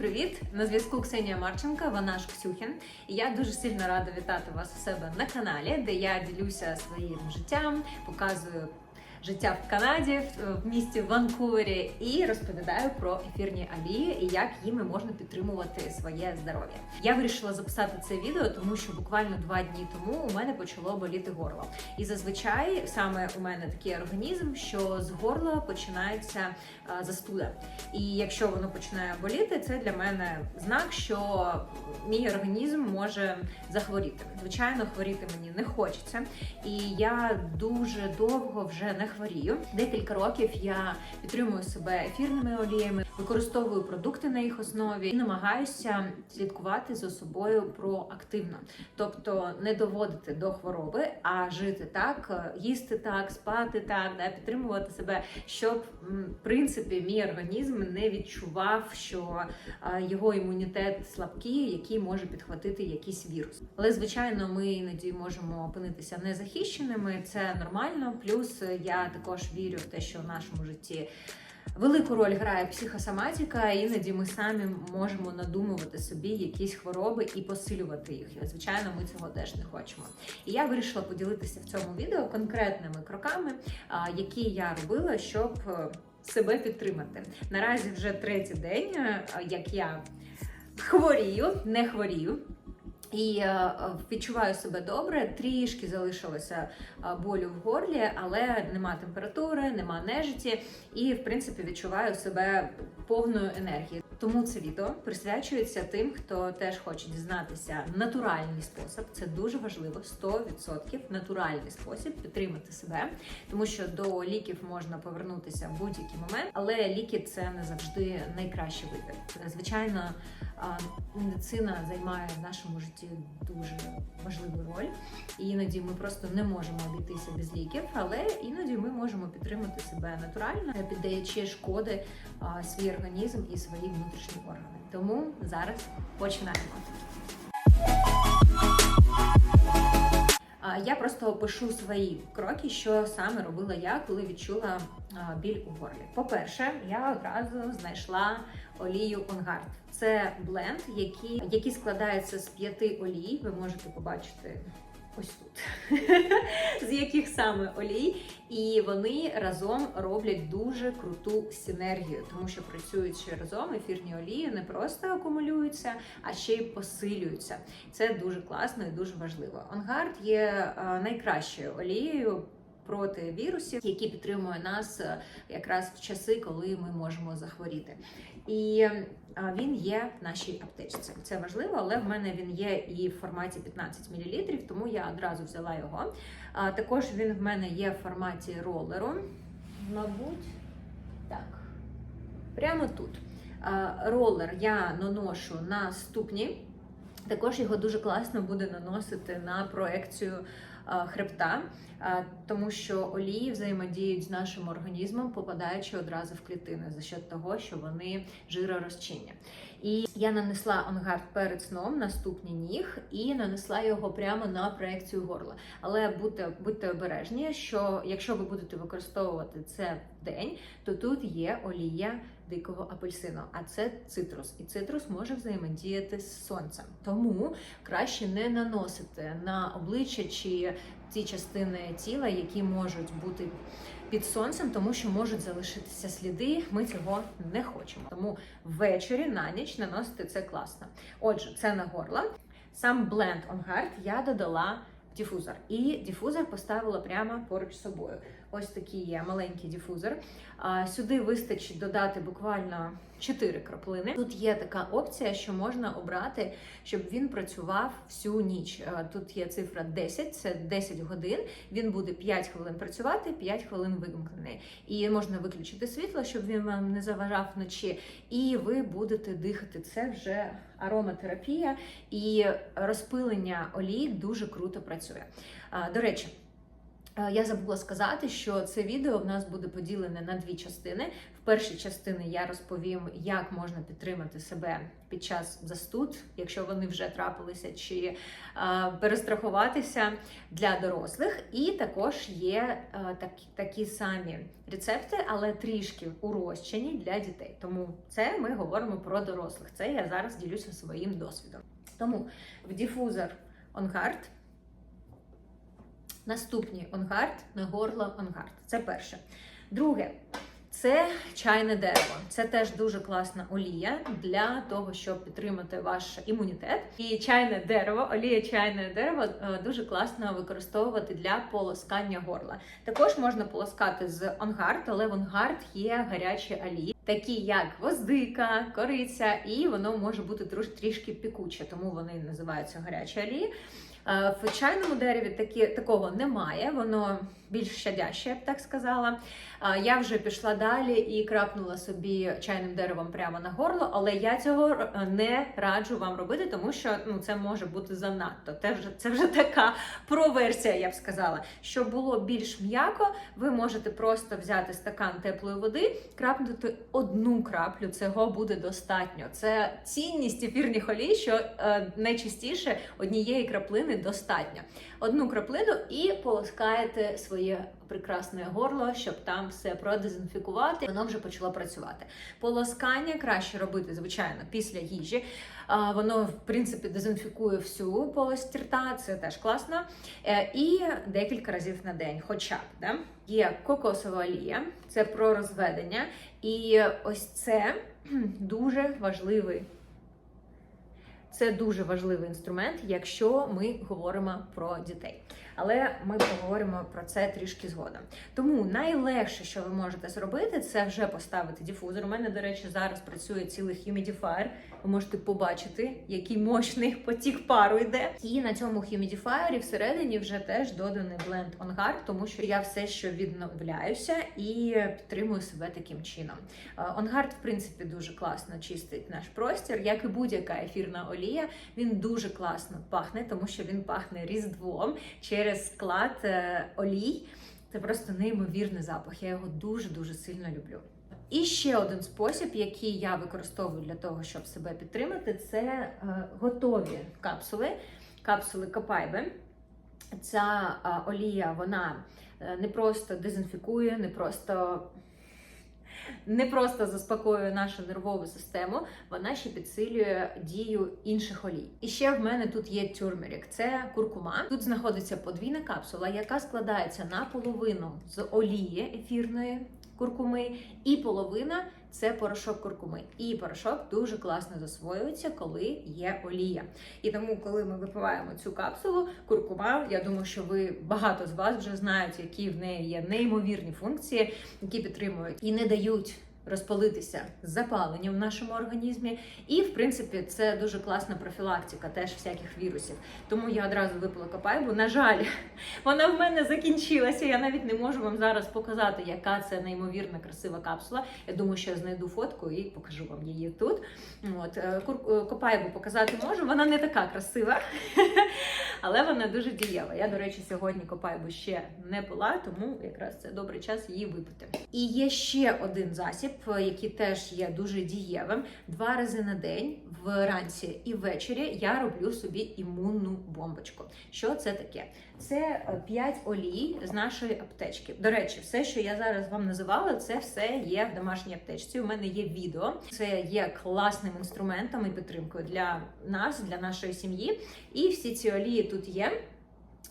привіт! На зв'язку Ксенія Марченка, вона ж Ксюхін. І я дуже сильно рада вітати вас у себе на каналі, де я ділюся своїм життям, показую життя в Канаді, в- в місті Ванкувері, і розповідаю про ефірні олії і як їми можна підтримувати своє здоров'я. Я вирішила записати це відео, тому що буквально два дні тому у мене почало боліти горло. І зазвичай саме у мене такий організм, що з горла починається застуда. І якщо воно починає боліти, це для мене знак, що мій організм може захворіти. Звичайно, хворіти мені не хочеться, і я дуже довго вже не хворію. Декілька років я підтримую себе ефірними оліями, використовую продукти на їх основі і намагаюся слідкувати за собою проактивно, тобто не доводити до хвороби, а жити так, е, їсти так, спати так, да, підтримувати себе, щоб в принципі мій організм не відчував, що е, його імунітет слабкий, який може підхватити якийсь вірус. Але звичайно, ми іноді можемо опинитися незахищеними. Це нормально. Плюс я також вірю в те, що в нашому житті. Велику роль грає психосоматика, іноді ми самі можемо надумувати собі якісь хвороби і посилювати їх. Звичайно, ми цього теж не хочемо. І я вирішила поділитися в цьому відео конкретними кроками, які я робила, щоб е, себе підтримати. Наразі вже третій день, е, як я хворію, не хворію. І е, відчуваю себе добре, трішки залишилося е, болю в горлі, але нема температури, нема нежиті, і в принципі відчуваю себе повною енергією. Тому це відео присвячується тим, хто теж хоче дізнатися натуральний спосіб. Це дуже важливо, 100% натуральний спосіб підтримати себе, тому що до ліків можна повернутися в будь-який момент, але ліки це не завжди найкращий вибір. Звичайно, медицина займає в нашому житті дуже важливу роль. І іноді ми просто не можемо обійтися без ліків, але іноді ми можемо підтримати себе натурально, піддаючи шкоди свій організм і свої внутрішні органи. Тому зараз починаємо. Я просто опишу свої кроки, що саме робила я, коли відчула біль у горлі. По-перше, я одразу знайшла олію Онгард. Це бленд, який, який складається з п'яти олій. Ви можете побачити ось тут, з яких саме олій, і вони разом роблять дуже круту синергію, тому що працюючи разом, ефірні олії не просто акумулюються, а ще й посилюються. Це дуже класно і дуже важливо. Онгард є е, найкращою олією. Проти вірусів, які підтримує нас е, якраз в часи, коли ми можемо захворіти, і е, він є в нашій аптечці. Це важливо, але в мене він є і в форматі 15 мл, тому я одразу взяла його. Також він в мене є в форматі ролеру. Мабуть, так. Прямо тут. Ролер я наношу на ступні. Також його дуже класно буде наносити на проекцію хребта, тому що олії взаємодіють з нашим організмом, попадаючи одразу в клітини за счет того, що вони жиророзчинні. І я нанесла онгард перед сном на ступні ніг і нанесла його прямо на проекцію горла. Але будьте, будьте обережні, що якщо ви будете використовувати це в день, то тут є олія дикого апельсину, а це цитрус. І цитрус може взаємодіяти з сонцем. Тому краще не наносити на обличчя чи ті частини тіла, які можуть бути під сонцем, тому що можуть залишитися сліди. Ми цього не хочемо. Тому ввечері на ніч наносити це класно. Отже, це на горло. Сам бленд On Heart я додала дифузор. І дифузор поставила прямо поруч з собою. Ось такий є маленький дифузор. Сюди вистачить додати буквально 4 краплини. Тут є така опція, що можна обрати, щоб він працював всю ніч. Тут є цифра 10, це 10 годин. Він буде 5 хвилин працювати, 5 хвилин вимкнений. І можна виключити світло, щоб він вам не заважав вночі. І ви будете дихати. Це вже ароматерапія і розпилення олій дуже круто працює. До речі. Е, Я забула сказати, що це відео в нас буде поділене на дві частини. В першій частині я розповім, як можна підтримати себе під час застуд, якщо вони вже трапилися, чи е, перестрахуватися для дорослих. І також є е, такі, такі самі рецепти, але трішки урощені для дітей. Тому це ми говоримо про дорослих. Це я зараз ділюся своїм досвідом. Тому в дифузор OnGuard Наступні онгард на горло онгард. Це перше. Друге, це чайне дерево. Це теж дуже класна олія для того, щоб підтримати ваш імунітет. І чайне дерево, олія чайне дерево е, дуже класно використовувати для полоскання горла. Також можна полоскати з онгард, але в онгард є гарячі олії, такі як гвоздика, кориця, і воно може бути трішки пікуче, тому вони називаються гарячі олії. Е, В чайному дереві такі, такого немає, воно більш щадяще, я б так сказала. Я вже пішла далі і крапнула собі чайним деревом прямо на горло, але я цього е, не раджу вам робити, тому що ну, це може бути занадто. Це вже, це вже така проверсія, я б сказала. Щоб було більш м'яко, ви можете просто взяти стакан теплої води, крапнути одну краплю, цього буде достатньо. Це цінність ефірних олій, що е, найчастіше однієї краплини достатньо. Одну краплину і полоскаєте своє прекрасне горло, щоб там все продезінфікувати. Воно вже почало працювати. Полоскання краще робити, звичайно, після їжі. Воно, в принципі, дезінфікує всю полость рта, це теж класно. Е, І декілька разів на день, хоча б. Да? Є кокосова олія, це про розведення. І ось це дуже важливий. Це дуже важливий інструмент, якщо ми говоримо про дітей. Але ми поговоримо про це трішки згодом. Тому найлегше, що ви можете зробити, це вже поставити дифузор. У мене, до речі, зараз працює цілий humidifyer. Ви можете побачити, який мощний потік пару йде. І на цьому humidifierі всередині вже теж доданий бленд OnGuard, тому що я все ще відновляюся і підтримую себе таким чином. Е, OnGuard, в принципі, дуже класно чистить наш простір, як і будь-яка ефірна олія. Він дуже класно пахне, тому що він пахне різдвом через склад е, олій. Це просто неймовірний запах. Я його дуже дуже сильно люблю. І ще один спосіб, який я використовую для того, щоб себе підтримати, це е, готові капсули, капсули Капайби. Ця е, олія вона не просто дезінфікує, не просто. Не просто заспокоює нашу нервову систему, вона ще підсилює дію інших олій. І ще в мене тут є тюрмерік, це куркума. Тут знаходиться подвійна капсула, яка складається наполовину з олії ефірної куркуми, і половина це порошок куркуми. І порошок дуже класно засвоюється, коли є олія. І тому, коли ми випиваємо цю капсулу, куркума, я думаю, що ви багато з вас вже знають, які в неї є неймовірні функції, які підтримують і не дають. Розпалитися запаленням в нашому організмі, і в принципі це дуже класна профілактика теж всяких вірусів. Тому я одразу випила капайбу. На жаль, вона в мене закінчилася. Я навіть не можу вам зараз показати, яка це неймовірна красива капсула. Я думаю, що я знайду фотку і покажу вам її тут. От е, кур- е, копайбу показати можу. Вона не така красива, але вона дуже дієва. Я, до речі, сьогодні копайбу ще не пила, тому якраз це добрий час її випити. І є ще один засіб, е, який теж є дуже дієвим. Два рази на день, вранці і ввечері, я роблю собі імунну бомбочку. Що це таке? Це 5 олій з нашої аптечки. До речі, все, що я зараз вам називала, це все є в домашній аптечці. У мене є відео. Це є класним інструментом і підтримкою для нас, для нашої сім'ї. І всі ці олії тут є.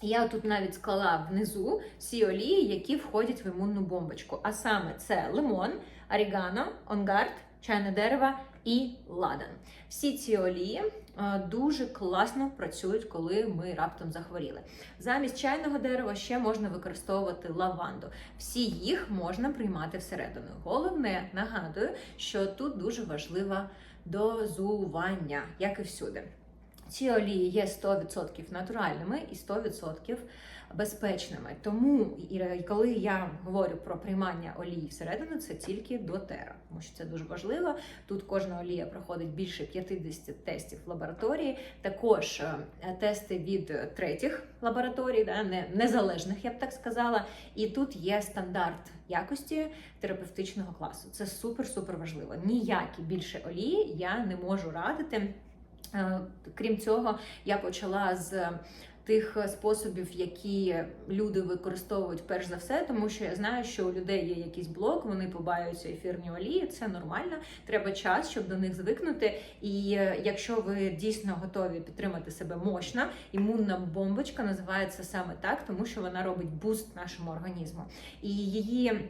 Я тут навіть склала внизу всі олії, які входять в імунну бомбочку. А саме це лимон, орігано, онгард, чайне дерево і ладан. Всі ці олії е, дуже класно працюють, коли ми раптом захворіли. Замість чайного дерева ще можна використовувати лаванду. Всі їх можна приймати всередину. Головне, нагадую, що тут дуже важливе дозування, як і всюди. Ці олії є 100% натуральними і 100% безпечними. Тому коли я говорю про приймання олії всередину, це тільки до тера, тому що це дуже важливо. Тут кожна олія проходить більше 50 тестів в лабораторії. Також е, тести від третіх лабораторій, да, не незалежних, я б так сказала. І тут є стандарт якості терапевтичного класу. Це супер-супер важливо. Ніякі більше олії я не можу радити. Е, Крім цього, я почала з тих способів, які люди використовують перш за все, тому що я знаю, що у людей є якийсь блок, вони побаються ефірні олії. Це нормально. Треба час, щоб до них звикнути. І е, якщо ви дійсно готові підтримати себе мощно, імунна бомбочка називається саме так, тому що вона робить буст нашому організму. І її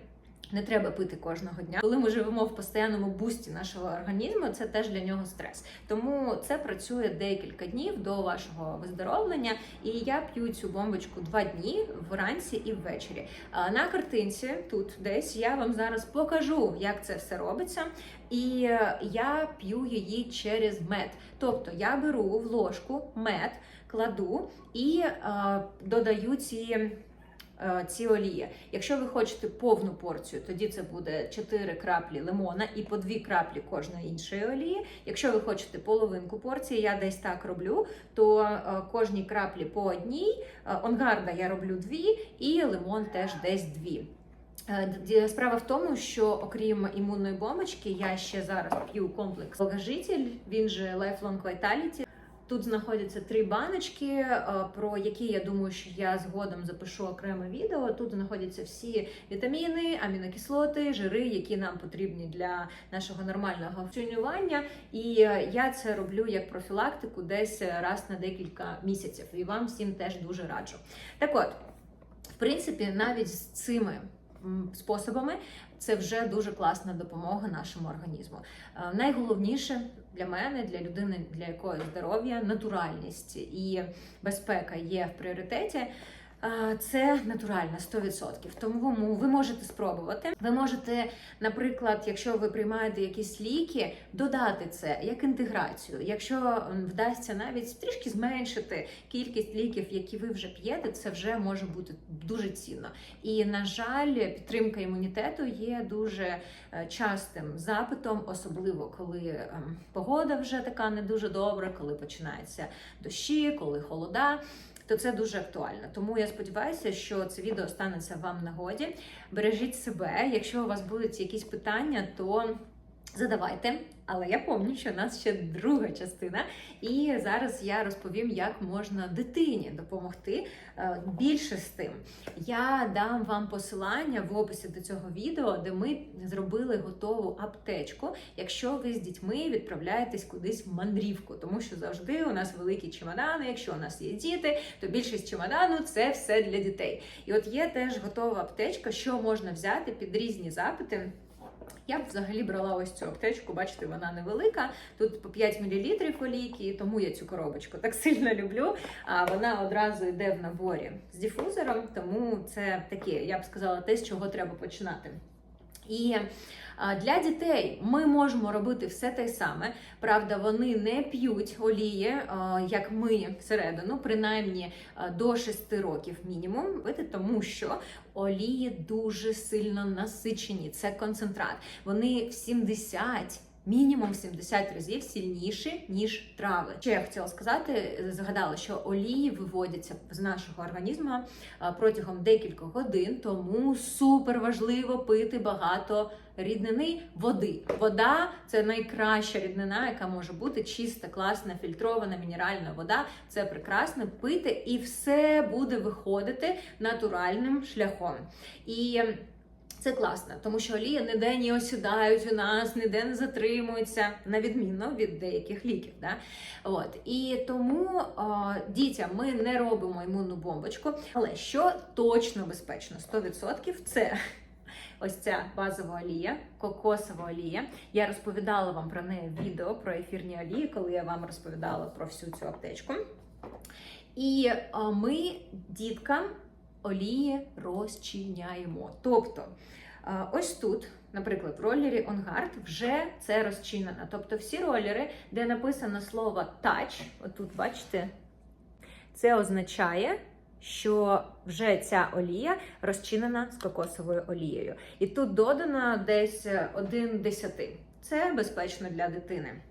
не треба пити кожного дня. Коли ми живемо в постійному бусті нашого організму, це теж для нього стрес. Тому це працює декілька днів до вашого виздоровлення. І я п'ю цю бомбочку два дні вранці і ввечері. На картинці тут десь я вам зараз покажу, як це все робиться. І е, я п'ю її через мед. Тобто я беру в ложку мед, кладу і е, додаю ці ці олії. Якщо ви хочете повну порцію, тоді це буде 4 краплі лимона і по 2 краплі кожної іншої олії. Якщо ви хочете половинку порції, я десь так роблю, то е, кожній краплі по одній. Е, Онгарда я роблю дві, і лимон теж десь дві. Е, Справа в тому, що окрім імунної бомбочки, я ще зараз п'ю комплекс Долгожитель, він же Lifelong Vitality. Тут знаходяться три баночки, е, про які я думаю, що я згодом запишу окреме відео. Тут знаходяться всі вітаміни, амінокислоти, жири, які нам потрібні для нашого нормального функціонування. І е, я це роблю як профілактику десь раз на декілька місяців. І вам всім теж дуже раджу. Так от, в принципі, навіть з цими способами це вже дуже класна допомога нашому організму. Е, Найголовніше для мене, для людини, для якої здоров'я, натуральність і безпека є в пріоритеті. Це натурально 100%. Тому ви можете спробувати. Ви можете, наприклад, якщо ви приймаєте якісь ліки, додати це як інтеграцію. Якщо вдасться навіть трішки зменшити кількість ліків, які ви вже п'єте, це вже може бути дуже цінно. І на жаль, підтримка імунітету є дуже е, частим запитом, особливо коли ем, погода вже така не дуже добра, коли починаються дощі, коли холода. То це дуже актуально. Тому я сподіваюся, що це відео станеться вам нагоді. Бережіть себе. Якщо у вас будуть якісь питання, то задавайте. Але я пам'ятаю, що у нас ще друга частина, і зараз я розповім, як можна дитині допомогти е, більше з тим. Я дам вам посилання в описі до цього відео, де ми зробили готову аптечку, якщо ви з дітьми відправляєтесь кудись в мандрівку, тому що завжди у нас великі чемодани. Якщо у нас є діти, то більшість чемодану це все для дітей. І от є теж готова аптечка, що можна взяти під різні запити. Я б взагалі брала ось цю аптечку, бачите, вона невелика. Тут по 5 мл олійки, тому я цю коробочку так сильно люблю. А вона одразу йде в наборі з дифузором, тому це таке, я б сказала, те, з чого треба починати. І для дітей ми можемо робити все те саме. Правда, вони не п'ють олії, як ми всередину, принаймні до 6 років мінімум. Види, тому що олії дуже сильно насичені. Це концентрат. Вони в 70 Мінімум 70 разів сильніші, ніж трави. Що я хотіла сказати, згадала, що олії виводяться з нашого організму протягом декількох годин, тому супер важливо пити багато ріднини води. Вода це найкраща ріднина, яка може бути чиста, класна, фільтрована, мінеральна вода. Це прекрасно пити, і все буде виходити натуральним шляхом. І це класно, тому що олії ніде не осідають у нас, ніде не затримуються, на відміну від деяких ліків. Да? От. І тому о, дітям ми не робимо імунну бомбочку. Але що точно безпечно, 100% це. Ось ця базова олія, кокосова олія. Я розповідала вам про неї відео про ефірні олії, коли я вам розповідала про всю цю аптечку. І ми діткам олії розчиняємо. Тобто, ось тут, наприклад, в ролері On вже це розчинено. Тобто всі ролери, де написано слово touch, отут бачите, це означає, що вже ця олія розчинена з кокосовою олією. І тут додано десь 1 десятин. Це безпечно для дитини.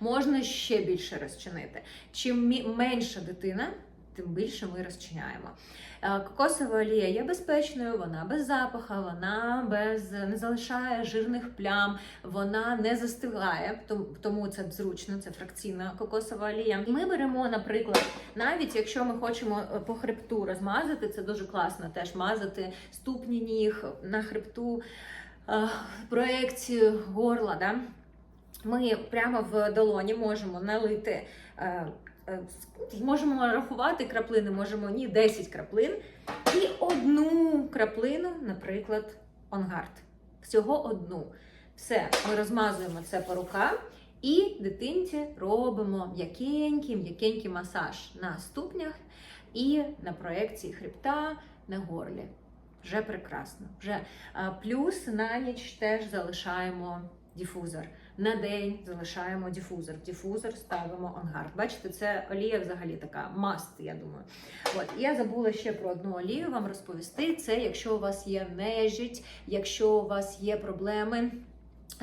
Можна ще більше розчинити. Чим менша дитина, тим більше ми розчиняємо. Е, Кокосова олія є безпечною, вона без запаха, вона без не залишає жирних плям, вона не застигає, тому це зручно, це фракційна кокосова олія. Ми беремо, наприклад, навіть якщо ми хочемо е, по хребту розмазати, це дуже класно теж мазати ступні ніг на хребту, е, проекцію горла. Да? Ми прямо в долоні можемо налити. Е, Можемо рахувати краплини, можемо ні 10 краплин і одну краплину, наприклад, онгард. Всього одну. Все, ми розмазуємо це по рукам і дитинці робимо м'якенький, м'якенький масаж на ступнях і на проекції хребта на горлі. Вже прекрасно. Вже плюс на ніч теж залишаємо діфузор. На день залишаємо діфузор. Діфузор ставимо онгард. Бачите, це олія взагалі така маст, я думаю. От я забула ще про одну олію вам розповісти. Це якщо у вас є нежить, якщо у вас є проблеми.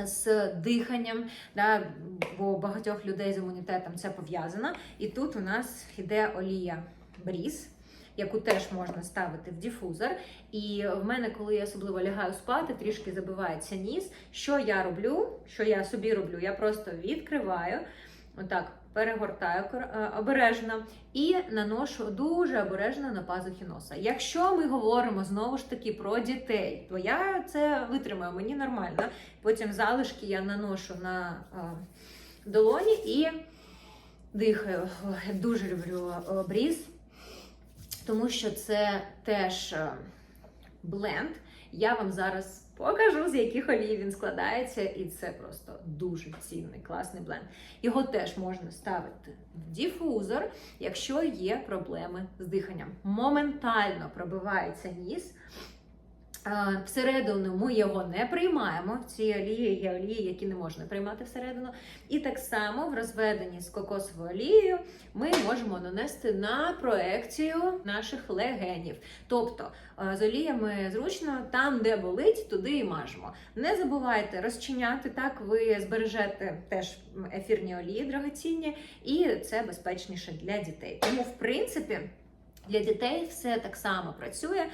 З диханням, да, бо багатьох людей з імунітетом це пов'язано. І тут у нас йде олія бріз, яку теж можна ставити в діфузор. І в мене, коли я особливо лягаю спати, трішки забивається ніс. Що я роблю? Що я собі роблю? Я просто відкриваю, отак перегортаю е, обережно і наношу дуже обережно на пазухи носа. Якщо ми говоримо знову ж таки про дітей, то я це витримаю, мені нормально. Потім залишки я наношу на е, долоні і дихаю. Дуже люблю е, бріз, тому що це теж е, бленд. Я вам зараз покажу, з яких олій він складається, і це просто дуже цінний, класний бленд. Його теж можна ставити в діфузор, якщо є проблеми з диханням. Моментально пробивається ніс. Всередину ми його не приймаємо. Ці олії є олії, які не можна приймати всередину. І так само в розведенні з кокосовою олією ми можемо нанести на проекцію наших легенів. Тобто з оліями зручно там, де болить, туди і мажемо. Не забувайте розчиняти так, ви збережете теж ефірні олії драгоцінні, і це безпечніше для дітей. Тому, в принципі. Для дітей все так само працює.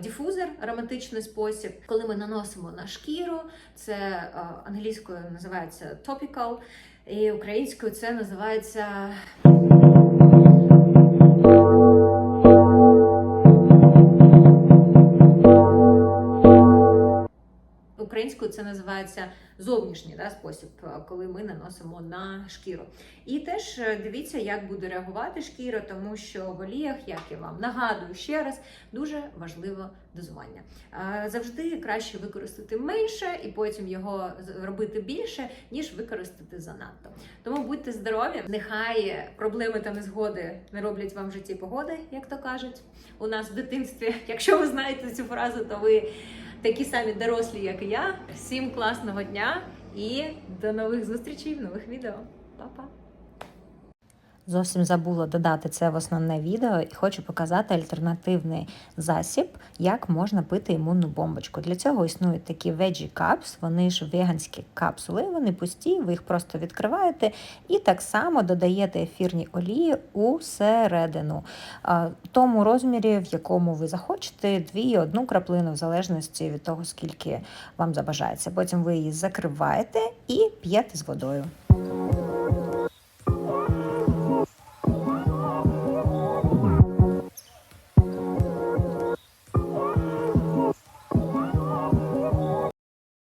Діфузер ароматичний спосіб, коли ми наносимо на шкіру, це англійською називається topical, і українською це називається. Українською це називається зовнішній да, спосіб, е, коли ми наносимо на шкіру. І теж е, дивіться, як буде реагувати шкіра, тому що в оліях, як я вам нагадую ще раз, дуже важливо дозування. Е, Завжди краще використати менше і потім його робити більше, ніж використати занадто. Тому будьте здорові, нехай проблеми та незгоди не роблять вам в житті погоди, як то кажуть. У нас в дитинстві, якщо ви знаєте цю фразу, то ви такі самі дорослі, як і я. Всім класного дня і до нових зустрічей в нових відео. Па-па! Зовсім забула додати це в основне відео і хочу показати альтернативний засіб, як можна пити імунну бомбочку. Для цього існують такі veggie cups, вони ж веганські капсули, вони пусті, ви їх просто відкриваєте і так само додаєте ефірні олії у середину. Тому розмірі, в якому ви захочете, дві, одну краплину, в залежності від того, скільки вам забажається. Потім ви її закриваєте і п'єте з водою.